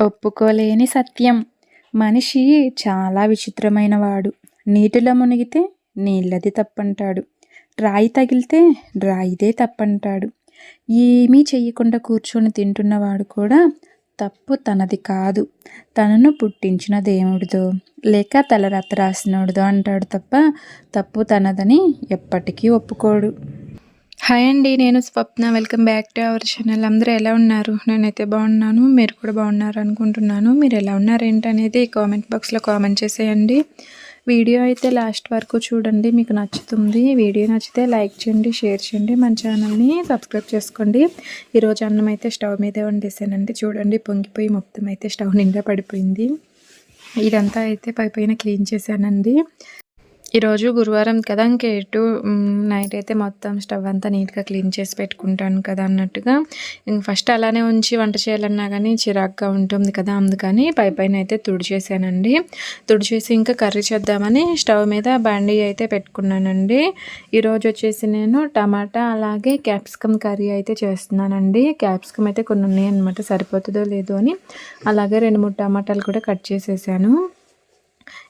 ఒప్పుకోలేని సత్యం. మనిషి చాలా విచిత్రమైన వాడు నీటిలో మునిగితే నీళ్ళది తప్పంటాడు. రాయి తగిలితే రాయిదే తప్పంటాడు. ఏమీ చెయ్యకుండా కూర్చొని తింటున్నవాడు కూడా తప్పు తనది కాదు. తనను పుట్టించిన దేవుడిదో లేక తలరత్త రాసినోడిదో అంటాడు తప్ప తప్పు తనదని ఎప్పటికీ ఒప్పుకోడు. హాయ్ అండి నేను Swapna. Welcome back to our channel. అందరూ ఎలా ఉన్నారు? నేనైతే బాగున్నాను. మీరు కూడా బాగున్నారు అనుకుంటున్నాను. మీరు ఎలా ఉన్నారు ఏంటనేది కామెంట్ బాక్స్లో కామెంట్ చేసేయండి. వీడియో అయితే లాస్ట్ వరకు చూడండి మీకు నచ్చుతుంది. వీడియో నచ్చితే లైక్ చేయండి షేర్ చేయండి. మన ఛానల్ని సబ్స్క్రైబ్ చేసుకోండి. ఈరోజు అన్నం అయితే స్టవ్ మీదే వండేసానండి. చూడండి పొంగిపోయి మొత్తం అయితే స్టవ్ నిండా పడిపోయింది. ఇదంతా అయితే పైపైన క్లీన్ చేశానండి. ఈరోజు గురువారం కదా ఇంక ఎటు నైట్ అయితే మొత్తం స్టవ్ అంతా నీట్గా క్లీన్ చేసి పెట్టుకుంటాను కదా అన్నట్టుగా. ఇంక ఫస్ట్ అలానే ఉంచి వంట చేయాలన్నా కానీ చిరాగ్గా ఉంటుంది కదా అందుకని పై పైన అయితే తుడిచేసానండి. తుడిచేసి ఇంకా కర్రీ చేద్దామని స్టవ్ మీద బండి అయితే పెట్టుకున్నానండి. ఈరోజు వచ్చేసి నేను టమాటా అలాగే క్యాప్సికమ్ కర్రీ అయితే చేస్తున్నానండి. క్యాప్సికమ్ అయితే కొన్ని ఉన్నాయి అనమాట సరిపోతుందో లేదో అని. అలాగే రెండు మూడు టమాటాలు కూడా కట్ చేసేసాను.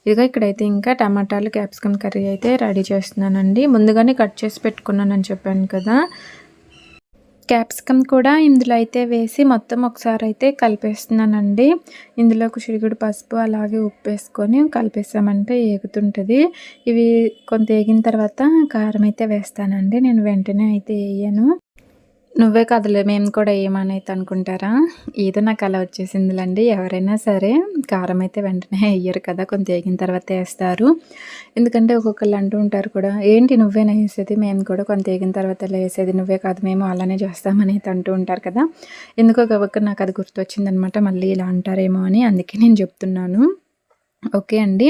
ఇదిగో ఇక్కడైతే ఇంకా టమాటాలు క్యాప్సికమ్ కర్రీ అయితే రెడీ చేస్తున్నానండి. ముందుగానే కట్ చేసి పెట్టుకున్నానని చెప్పాను కదా. క్యాప్సికమ్ కూడా ఇందులో అయితే వేసి మొత్తం ఒకసారి అయితే కలిపేస్తున్నానండి. ఇందులో చిరుగుడు పసుపు అలాగే ఉప్పు వేసుకొని కలిపేసామంటే ఏగుతుంటుంది. ఇవి కొంత ఏగిన తర్వాత కారం అయితే వేస్తానండి. నేను వెంటనే అయితే వేయను. నువ్వే కదలే మేము కూడా ఏమనైతే అనుకుంటారా ఏదో నాకు అలా వచ్చేసిందిలండి. ఎవరైనా సరే కారం అయితే వెంటనే వేయరు కదా కొంత వేగిన తర్వాత వేస్తారు. ఎందుకంటే ఒక్కొక్కళ్ళు అంటూ ఉంటారు కూడా ఏంటి నువ్వేనా వేసేది మేము కూడా కొంత వేగిన తర్వాత వేసేది నువ్వే కాదు మేము అలానే చేస్తామని అయితే అంటూ ఉంటారు కదా. ఎందుకో ఒక నాకు అది గుర్తొచ్చిందనమాట మళ్ళీ ఇలా అంటారేమో అని అందుకే నేను చెప్తున్నాను. ఓకే అండి.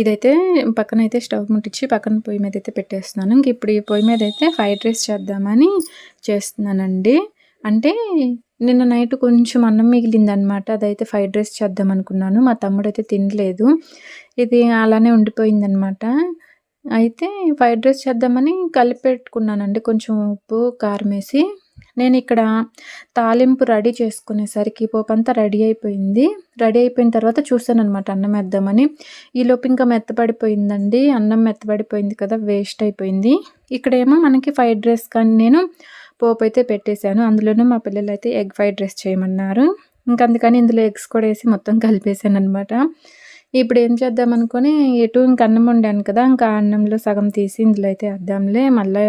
ఇదైతే పక్కన అయితే స్టవ్ ముట్టించి పక్కన పొయ్యి మీద అయితే పెట్టేస్తున్నాను. ఇంక ఇప్పుడు ఈ పొయ్యి మీద అయితే ఫ్రైడ్ రైస్ చేద్దామని చేస్తున్నానండి. అంటే నిన్న నైట్ కొంచెం అన్నం మిగిలిందనమాట అదైతే ఫ్రైడ్ రైస్ చేద్దాం అనుకున్నాను. మా తమ్ముడు అయితే తినలేదు. ఇది అలానే ఉండిపోయిందనమాట అయితే ఫ్రైడ్ రైస్ చేద్దామని కలిపి పెట్టుకున్నానండి. కొంచెం ఉప్పు కారం వేసి నేను ఇక్కడ తాలింపు రెడీ చేసుకునేసరికి పోపు అంతా రెడీ అయిపోయింది. రెడీ అయిపోయిన తర్వాత చూసాను అనమాట అన్నం వేద్దామని. ఈలోపు ఇంకా మెత్తపడిపోయిందండి అన్నం మెత్తపడిపోయింది కదా వేస్ట్ అయిపోయింది. ఇక్కడేమో మనకి ఫ్రైడ్ రైస్ కానీ నేను పోపు అయితే పెట్టేశాను. అందులోనూ మా పిల్లలు అయితే ఎగ్ ఫ్రైడ్ రైస్ చేయమన్నారు. ఇంకా అందుకని ఇందులో ఎగ్స్ కూడా వేసి మొత్తం కలిపేశాను అనమాట ఇప్పుడు ఏం చేద్దాం అనుకుని ఎటు ఇంక అన్నం వండాను కదా ఇంకా అన్నంలో సగం తీసి ఇందులో అయితే వేద్దాంలే. మళ్ళీ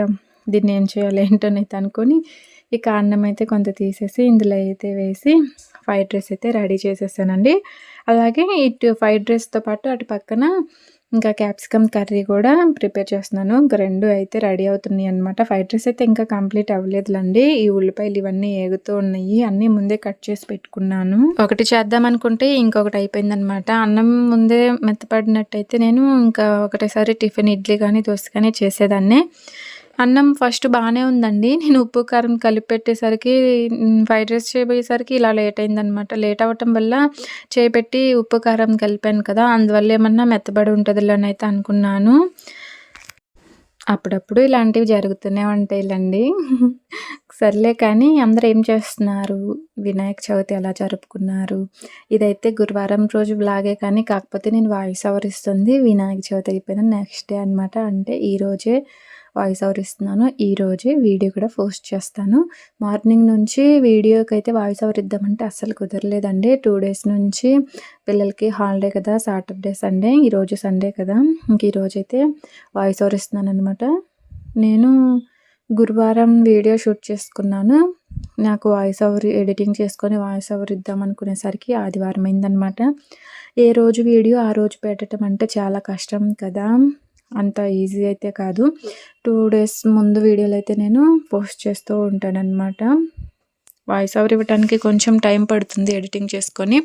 దీన్ని ఏం చేయాలి ఏంటనైతే అనుకొని ఇక అన్నం అయితే కొంత తీసేసి ఇందులో అయితే వేసి ఫ్రైడ్ రైస్ అయితే రెడీ చేసేసానండి. అలాగే ఇటు ఫ్రైడ్ రైస్తో పాటు అటు పక్కన ఇంకా క్యాప్సికమ్ కర్రీ కూడా ప్రిపేర్ చేస్తున్నాను. ఇంకా రెండు అయితే రెడీ అవుతున్నాయి అనమాట ఫ్రైడ్ రైస్ అయితే ఇంకా కంప్లీట్ అవ్వలేదులండి. ఈ ఉల్లిపాయలు ఇవన్నీ ఏగుతూ ఉన్నాయి. అన్నీ ముందే కట్ చేసి పెట్టుకున్నాను. ఒకటి చేద్దాం అనుకుంటే ఇంకొకటి అయిపోయిందనమాట అన్నం ముందే మెత్తపడినట్టయితే నేను ఇంకా ఒకటేసారి టిఫిన్ ఇడ్లీ కానీ దోశ కానీ చేసేదాన్ని. అన్నం ఫస్ట్ బాగానే ఉందండి. నేను ఉప్పు కారం కలిపి పెట్టేసరికి ఫ్రైడ్ రైస్ చేయబోయేసరికి ఇలా లేట్ అయిందనమాట లేట్ అవ్వటం వల్ల చేపెట్టి ఉప్పు కారం కలిపాను కదా అందువల్ల ఏమన్నా మెత్తబడి ఉంటుందిలో అయితే అనుకున్నాను. అప్పుడప్పుడు ఇలాంటివి జరుగుతూనే ఉంటాయిలండి. సర్లే కానీ అందరూ ఏం చేస్తున్నారు? వినాయక చవితి ఎలా జరుపుకున్నారు? ఇదైతే గురువారం రోజు బ్లాగే కానీ కాకపోతే నేను వాయిస్ ఓవర్ ఇస్తుంది. వినాయక చవితి అయిపోయిన నెక్స్ట్ డే అనమాట అంటే ఈరోజే వాయిస్ ఓవర్ ఇస్తున్నాను. ఈరోజే వీడియో కూడా పోస్ట్ చేస్తాను. మార్నింగ్ నుంచి వీడియోకి అయితే వాయిస్ ఓవర్ ఇద్దామంటే అస్సలు కుదరలేదండి. టూ డేస్ నుంచి పిల్లలకి హాలిడే కదా సాటర్డే సండే ఈరోజు సండే కదా. ఇంక ఈరోజు అయితే వాయిస్ ఓవర్ ఇస్తున్నాను అనమాట నేను గురువారం వీడియో షూట్ చేసుకున్నాను. నాకు వాయిస్ ఓవర్ ఎడిటింగ్ చేసుకొని వాయిస్ ఓవర్ ఇద్దాం అనుకునేసరికి ఆదివారం అయిందనమాట ఏ రోజు వీడియో ఆ రోజు పెట్టడం అంటే చాలా కష్టం కదా. అంత ఈజీ అయితే కాదు. టూ డేస్ ముందు వీడియోలు అయితే నేను పోస్ట్ చేస్తూ ఉంటానన్నమాట. వాయిస్ ఓవర్ ఇవ్వడానికి కొంచెం టైం పడుతుంది ఎడిటింగ్ చేసుకొని.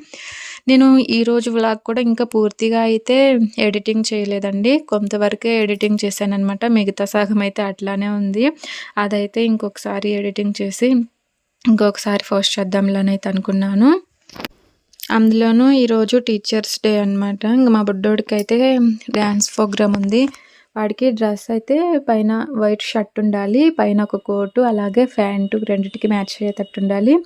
నేను ఈరోజు వ్లాగ్ కూడా ఇంకా పూర్తిగా అయితే ఎడిటింగ్ చేయలేదండి. కొంతవరకే ఎడిటింగ్ చేశానమాట మిగతా సగం అయితే అట్లానే ఉంది. అదైతే ఇంకొకసారి ఎడిటింగ్ చేసి ఇంకొకసారి పోస్ట్ చేద్దాంలోనైతే అనుకున్నాను. అందులోనూ ఈరోజు టీచర్స్ డే అనమాట ఇంకా మా బుడ్డోడికి అయితే డ్యాన్స్ ప్రోగ్రామ్ ఉంది. వాడికి డ్రెస్ అయితే పైన వైట్ షర్ట్ ఉండాలి పైన ఒక కోటు అలాగే ప్యాంటు రెండింటికి మ్యాచ్ అయ్యేటట్టు ఉండాలి.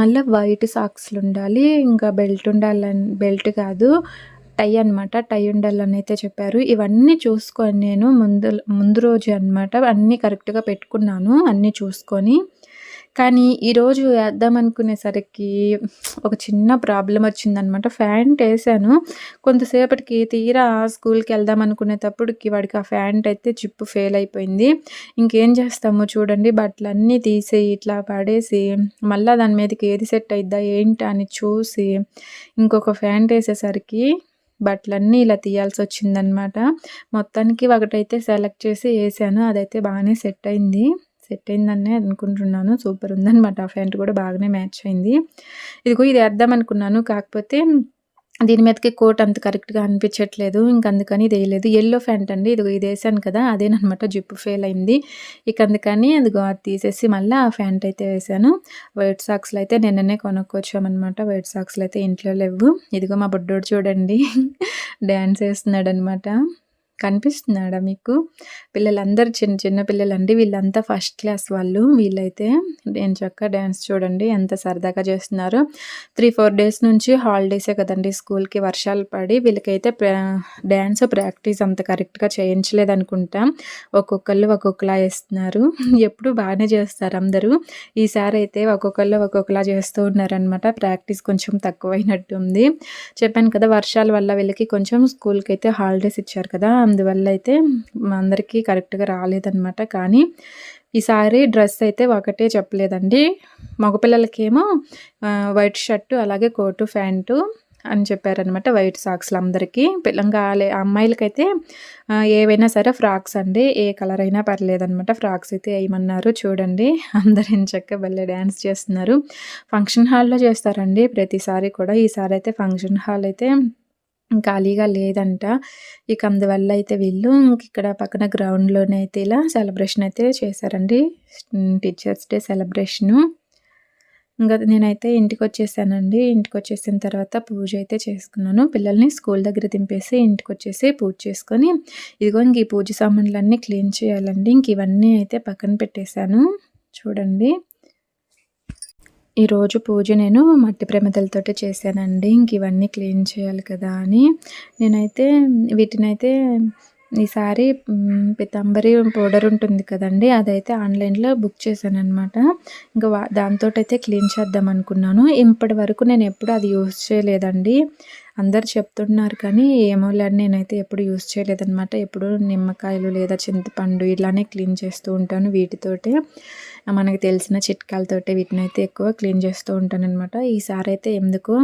మళ్ళీ వైట్ సాక్స్లు ఉండాలి ఇంకా బెల్ట్ ఉండాలని బెల్ట్ కాదు టై అనమాట టై ఉండాలని అయితే చెప్పారు. ఇవన్నీ చూసుకొని నేను ముందు ముందు రోజు అనమాట అన్నీ కరెక్ట్గా పెట్టుకున్నాను అన్నీ చూసుకొని. కానీ ఈరోజు వేద్దాం అనుకునేసరికి ఒక చిన్న ప్రాబ్లం వచ్చిందనమాట. ఫ్యాంట్ వేసాను. కొంతసేపటికి తీరా స్కూల్కి వెళ్దాం అనుకునేటప్పటికి వాడికి ఆ ఫ్యాంట్ అయితే చిప్పు ఫెయిల్ అయిపోయింది. ఇంకేం చేస్తాము చూడండి. బట్టలన్నీ తీసి ఇట్లా పడేసి మళ్ళీ దాని మీదకి ఏది సెట్ అయిద్దా ఏంటి అని చూసి ఇంకొక ఫ్యాంట్ వేసేసరికి బట్టలన్నీ ఇలా తీయాల్సి వచ్చిందనమాట. మొత్తానికి ఒకటైతే సెలెక్ట్ చేసి వేసాను. అదైతే బాగానే సెట్ అయింది. సెట్ అయిందనే అనుకుంటున్నాను. సూపర్ ఉందనమాట ఆ ఫ్యాంట్ కూడా బాగానే మ్యాచ్ అయింది. ఇదిగో ఇది వేద్దాం అనుకున్నాను. కాకపోతే దీని మీదకి కోట్ అంత కరెక్ట్గా అనిపించట్లేదు. ఇంక అందుకని ఇది వేయలేదు. ఎల్లో ఫ్యాంట్ అండి. ఇదిగో ఇది వేసాను కదా అదేనమాట జిప్పు ఫెయిల్ అయింది. ఇక అందుకని అదిగో అది తీసేసి మళ్ళీ ఆ ఫ్యాంట్ అయితే వేసాను. వైట్ సాక్స్లు అయితే నిన్ననే కొనుక్కొచ్చామన్నమాట. వైట్ సాక్స్లు అయితే ఇంట్లో లేవు. ఇదిగో మా బుడ్డోడు చూడండి. డ్యాన్స్ వేస్తున్నాడు అనమాట కనిపిస్తున్నాడా మీకు? పిల్లలందరూ చిన్న చిన్న పిల్లలండి. వీళ్ళంతా ఫస్ట్ క్లాస్ వాళ్ళు. వీళ్ళైతే నేను చక్క డ్యాన్స్ చూడండి ఎంత సరదాగా చేస్తున్నారు. త్రీ ఫోర్ డేస్ నుంచి హాలిడేసే కదండి స్కూల్కి వర్షాలు పడి వీళ్ళకైతే డ్యాన్స్ ప్రాక్టీస్ అంత కరెక్ట్గా చేయించలేదు అనుకుంటా. ఒక్కొక్కళ్ళు ఒక్కొక్కలా వేస్తున్నారు ఎప్పుడు బాగానే చేస్తారు అందరూ. ఈసారి అయితే ఒక్కొక్కళ్ళు ఒక్కొక్కలా చేస్తూ ఉన్నారనమాట ప్రాక్టీస్ కొంచెం తక్కువైనట్టు ఉంది చెప్పాను కదా వర్షాల వల్ల వీళ్ళకి కొంచెం స్కూల్కి అయితే హాలిడేస్ ఇచ్చారు కదా. అందువల్ల అయితే అందరికీ కరెక్ట్గా రాలేదన్నమాట. కానీ ఈసారి డ్రెస్ అయితే ఒకటే చెప్పలేదండి. మగపిల్లలకేమో వైట్ షర్టు అలాగే కోటు ప్యాంటు అని చెప్పారనమాట వైట్ సాక్స్లు అందరికీ. పిల్లంగా అమ్మాయిలకైతే ఏవైనా సరే ఫ్రాక్స్ అండి. ఏ కలర్ అయినా పర్లేదనమాట ఫ్రాక్స్ అయితే వేయమన్నారు చూడండి. అందరు చక్క భలే డ్యాన్స్ చేస్తున్నారు. ఫంక్షన్ హాల్లో చేస్తారండి ప్రతిసారి కూడా. ఈసారి అయితే ఫంక్షన్ హాల్ అయితే ఖాళీగా లేదంట. ఇక అందువల్ల అయితే వీళ్ళు ఇక్కడ పక్కన గ్రౌండ్లోనే అయితే ఇలా సెలబ్రేషన్ అయితే చేశారండి. Teachers day celebration. ఇంకా నేనైతే ఇంటికి వచ్చేసానండి. ఇంటికి వచ్చేసిన తర్వాత పూజ అయితే చేసుకున్నాను. పిల్లల్ని స్కూల్ దగ్గర దింపేసి ఇంటికి వచ్చేసి పూజ చేసుకొని ఇదిగో ఇంక ఈ పూజ సామాన్లన్నీ క్లీన్ చేయాలండి. ఇంక ఇవన్నీ అయితే పక్కన పెట్టేశాను. చూడండి. ఈరోజు పూజ నేను మట్టి ప్రమిదలతోటి చేశానండి. ఇంక ఇవన్నీ క్లీన్ చేయాలి కదా అని. నేనైతే వీటినైతే ఈసారి పితాంబరి పౌడర్ ఉంటుంది కదండి అదైతే ఆన్లైన్లో బుక్ చేశాను అనమాట ఇంకా దాంతో అయితే క్లీన్ చేద్దాం అనుకున్నాను. ఇప్పటి వరకు నేను ఎప్పుడు అది యూస్ చేయలేదండి. అందరు చెప్తున్నారు కానీ ఏమో లేని నేనైతే ఎప్పుడు యూజ్ చేయలేదన్నమాట. ఎప్పుడు నిమ్మకాయలు లేదా చింతపండు ఇలానే క్లీన్ చేస్తూ ఉంటాను వీటితోటే. మనకు తెలిసిన చిట్కాలతోటి వీటిని అయితే ఎక్కువ క్లీన్ చేస్తూ ఉంటాననమాట ఈసారి అయితే ఎందుకు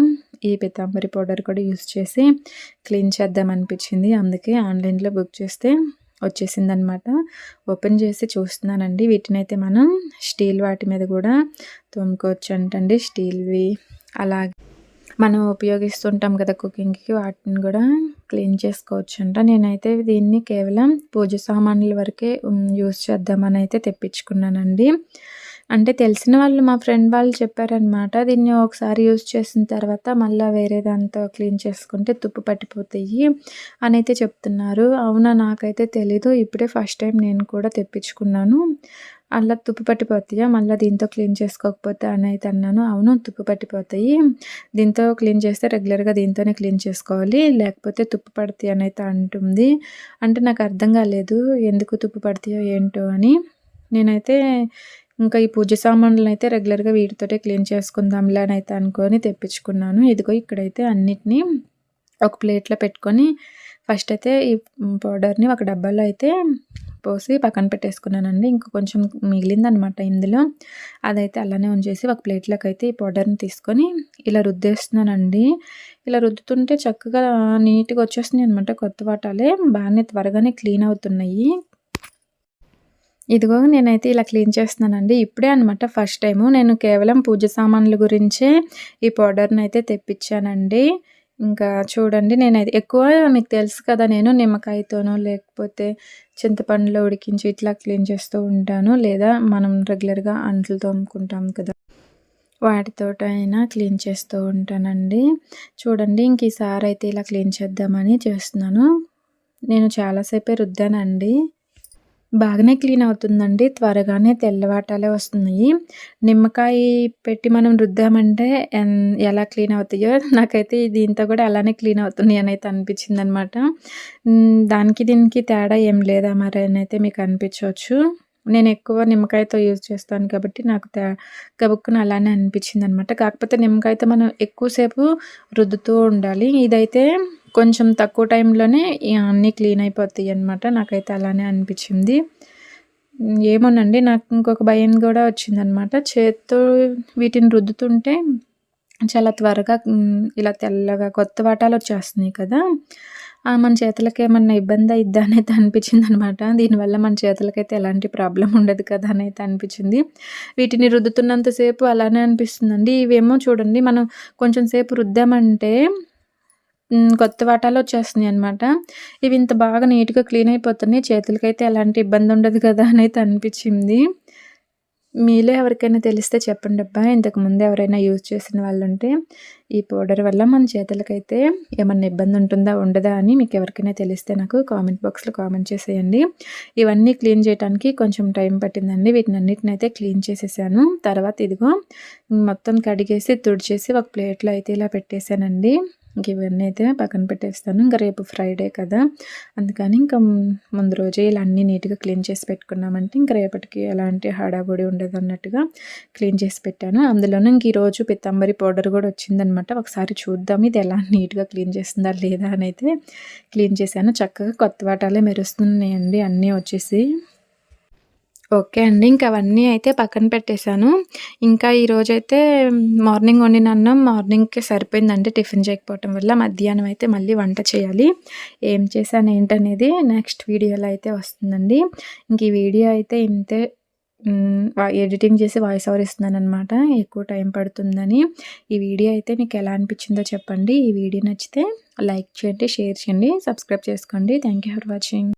ఈ పితాంబరి పౌడర్ కూడా యూస్ చేసి క్లీన్ చేద్దాం అనిపించింది. అందుకే ఆన్లైన్లో బుక్ చేస్తే వచ్చేసిందనమాట ఓపెన్ చేసి చూస్తున్నానండి. వీటిని అయితే మనం స్టీల్ వాటి మీద కూడా తోముకోవచ్చు అంటండి స్టీల్వి అలాగే మనం ఉపయోగిస్తుంటాం కదా కుకింగ్కి వాటిని కూడా క్లీన్ చేసుకోవచ్చు అంట నేనైతే దీన్ని కేవలం పూజ సామాన్ల వరకే యూస్ చేద్దామని అయితే తెప్పించుకున్నానండి. అంటే తెలిసిన వాళ్ళు మా ఫ్రెండ్ వాళ్ళు చెప్పారనమాట దీన్ని ఒకసారి యూజ్ చేసిన తర్వాత మళ్ళీ వేరే దాంతో క్లీన్ చేసుకుంటే తుప్పు పట్టిపోతాయి అని అయితే చెప్తున్నారు. అవునా? నాకైతే తెలీదు. ఇప్పుడే ఫస్ట్ టైం నేను కూడా తెప్పించుకున్నాను. అలా తుప్పు పట్టిపోతాయా? మళ్ళీ దీంతో క్లీన్ చేసుకోకపోతే అని అయితే అన్నాను. అవును తుప్పు పట్టిపోతాయి. దీంతో క్లీన్ చేస్తే రెగ్యులర్గా దీంతోనే క్లీన్ చేసుకోవాలి. లేకపోతే తుప్పు పడతాయి అని అయితే అంటుంది. అంటే నాకు అర్థం కాలేదు. ఎందుకు తుప్పు పడతాయో ఏంటో అని. నేనైతే ఇంకా ఈ పూజ సామాన్లను అయితే రెగ్యులర్గా వీటితోటే క్లీన్ చేసుకుందాంలే అని అయితే అనుకొని తెప్పించుకున్నాను. ఇదిగో ఇక్కడైతే అన్నిటినీ ఒక ప్లేట్లో పెట్టుకొని ఫస్ట్ అయితే ఈ పౌడర్ని ఒక డబ్బాలో అయితే పోసి పక్కన పెట్టేసుకున్నానండి. ఇంకా కొంచెం మిగిలిందనమాట ఇందులో. అదైతే అలానే ఉంచేసి ఒక ప్లేట్లోకి అయితే ఈ పౌడర్ని తీసుకొని ఇలా రుద్దేస్తున్నానండి. ఇలా రుద్దుతుంటే చక్కగా నీట్గా వచ్చేస్తున్నాయి అనమాట కొత్త వాటాలే. బాగానే త్వరగానే క్లీన్ అవుతున్నాయి. ఇదిగో నేనైతే ఇలా క్లీన్ చేస్తున్నానండి. ఇప్పుడే అనమాట ఫస్ట్ టైము. నేను కేవలం పూజ సామాన్ల గురించే ఈ పౌడర్ని అయితే తెప్పించానండి. ఇంకా చూడండి నేనైతే ఎక్కువ మీకు తెలుసు కదా నేను నిమ్మకాయతోనో లేకపోతే చింతపండులో ఉడికించి ఇట్లా క్లీన్ చేస్తూ ఉంటాను. లేదా మనం రెగ్యులర్గా అంట్లు తోముకుంటాం కదా వాటితో అయినా క్లీన్ చేస్తూ ఉంటానండి. చూడండి ఇంక ఈసారి అయితే ఇలా క్లీన్ చేద్దామని చేస్తున్నాను. నేను చాలాసేపే రుద్దానండి. బాగానే క్లీన్ అవుతుందండి. త్వరగానే తెల్లవాటాలే వస్తున్నాయి. నిమ్మకాయ పెట్టి మనం రుద్దామంటే ఎలా క్లీన్ అవుతాయో నాకైతే దీంతో కూడా అలానే క్లీన్ అవుతున్నాయి అని అయితే అనిపించింది అనమాట దానికి దీనికి తేడా ఏం లేదా మరి అని అయితే మీకు అనిపించవచ్చు. నేను ఎక్కువ నిమ్మకాయతో యూజ్ చేస్తాను కాబట్టి నాకు గబుక్కున అలానే అనిపించింది అనమాట కాకపోతే నిమ్మకాయతో మనం ఎక్కువసేపు రుద్దుతూ ఉండాలి. ఇదైతే కొంచెం తక్కువ టైంలోనే అన్నీ క్లీన్ అయిపోతాయి అనమాట నాకైతే అలానే అనిపించింది. ఏమోనండి నాకు ఇంకొక భయం కూడా వచ్చిందనమాట. చేత్తో వీటిని రుద్దుతుంటే చాలా త్వరగా ఇలా తెల్లగా కొత్త వాటాలు వచ్చేస్తున్నాయి కదా. మన చేతులకి ఏమన్నా ఇబ్బంది అయిద్దా అనేది అనిపించింది అనమాట దీనివల్ల మన చేతులకైతే ఎలాంటి ప్రాబ్లం ఉండదు కదా అని అయితే అనిపించింది. వీటిని రుద్దుతున్నంతసేపు అలానే అనిపిస్తుందండి. ఇవేమో చూడండి మనం కొంచెం సేపు రుద్దామంటే కొత్త వాటాలు వచ్చేస్తున్నాయి అనమాట ఇవి ఇంత బాగా నీట్గా క్లీన్ అయిపోతున్నాయి చేతులకైతే ఎలాంటి ఇబ్బంది ఉండదు కదా అని అయితే అనిపించింది. మీలో ఎవరికైనా తెలిస్తే చెప్పండి అబ్బా. ఇంతకుముందు ఎవరైనా యూజ్ చేసిన వాళ్ళు ఉంటే ఈ పౌడర్ వల్ల మన చేతులకైతే ఏమన్నా ఇబ్బంది ఉంటుందా ఉండదా అని మీకు ఎవరికైనా తెలిస్తే నాకు కామెంట్ బాక్స్లో కామెంట్ చేసేయండి. ఇవన్నీ క్లీన్ చేయడానికి కొంచెం టైం పట్టిందండి. వీటిని అన్నిటిని అయితే క్లీన్ చేసేసాను. తర్వాత ఇదిగో మొత్తం కడిగేసి తుడిచేసి ఒక ప్లేట్లో అయితే ఇలా పెట్టేశానండి. ఇంక ఇవన్నీ అయితే పక్కన పెట్టేస్తాను. ఇంకా రేపు ఫ్రైడే కదా. అందుకని ఇంకా ముందు రోజే ఇలా అన్నీ నీట్గా క్లీన్ చేసి పెట్టుకున్నామంటే ఇంకా రేపటికి ఎలాంటి హడాబుడి ఉండదు అన్నట్టుగా క్లీన్ చేసి పెట్టాను. అందులోనూ ఇంక ఈరోజు పిత్తంబరి పౌడర్ కూడా వచ్చిందనమాట. ఒకసారి చూద్దాం ఇది ఎలా నీట్గా క్లీన్ చేస్తుందా లేదా అని అయితే క్లీన్ చేశాను. చక్కగా కొత్త వాటాలే మెరుస్తున్నాయండి. అన్నీ వచ్చేసి ఓకే అండి. ఇంకా అవన్నీ అయితే పక్కన పెట్టేశాను. ఇంకా ఈరోజైతే మార్నింగ్ వండిన అన్నం మార్నింగ్కి సరిపోయిందండి టిఫిన్ చేయకపోవటం వల్ల మధ్యాహ్నం అయితే మళ్ళీ వంట చేయాలి. ఏం చేశాను ఏంటనేది నెక్స్ట్ వీడియోలో అయితే వస్తుందండి. ఇంక ఈ వీడియో అయితే ఇంతే. ఎడిటింగ్ చేసి వాయిస్ ఓవర్ ఇస్తున్నాను అనమాట ఎక్కువ టైం పడుతుందని. ఈ వీడియో అయితే మీకు ఎలా అనిపించిందో చెప్పండి. ఈ వీడియో నచ్చితే లైక్ చేయండి షేర్ చేయండి సబ్స్క్రైబ్ చేసుకోండి. Thank for watching.